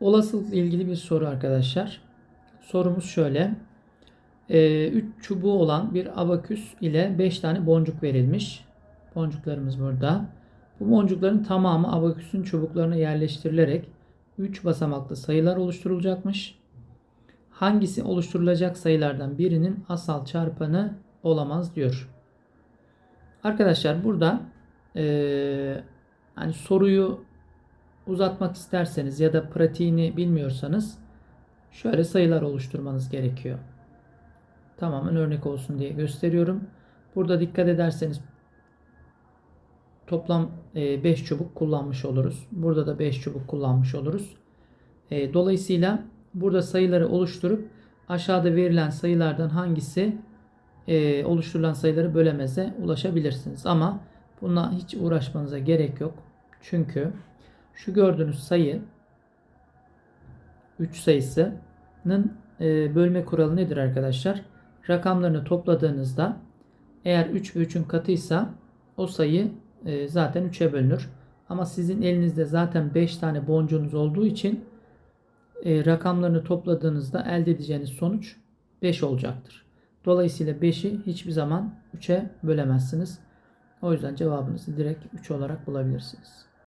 Olasılıkla ilgili bir soru arkadaşlar. Sorumuz şöyle. 3 çubuğu olan bir abaküs ile 5 tane boncuk verilmiş. Boncuklarımız burada. Bu boncukların tamamı abaküsün çubuklarına yerleştirilerek 3 basamaklı sayılar oluşturulacakmış. Hangisi oluşturulacak sayılardan birinin asal çarpanı olamaz diyor. Arkadaşlar burada eee hani soruyu uzatmak isterseniz ya da pratiğini bilmiyorsanız şöyle sayılar oluşturmanız gerekiyor. Tamamen örnek olsun diye gösteriyorum. Burada dikkat ederseniz toplam 5 çubuk kullanmış oluruz. Burada da 5 çubuk kullanmış oluruz. E, Dolayısıyla burada sayıları oluşturup aşağıda verilen sayılardan hangisi e, oluşturulan sayıları bölemeze ulaşabilirsiniz. Ama bununla hiç uğraşmanıza gerek yok. Çünkü şu gördüğünüz sayı 3 sayısının e, bölme kuralı nedir arkadaşlar? Rakamlarını topladığınızda eğer 3 ve 3'ün katıysa o sayı e, zaten 3'e bölünür. Ama sizin elinizde zaten 5 tane boncuğunuz olduğu için e, rakamlarını topladığınızda elde edeceğiniz sonuç 5 olacaktır. Dolayısıyla 5'i hiçbir zaman 3'e bölemezsiniz. O yüzden cevabınızı direkt 3 olarak bulabilirsiniz.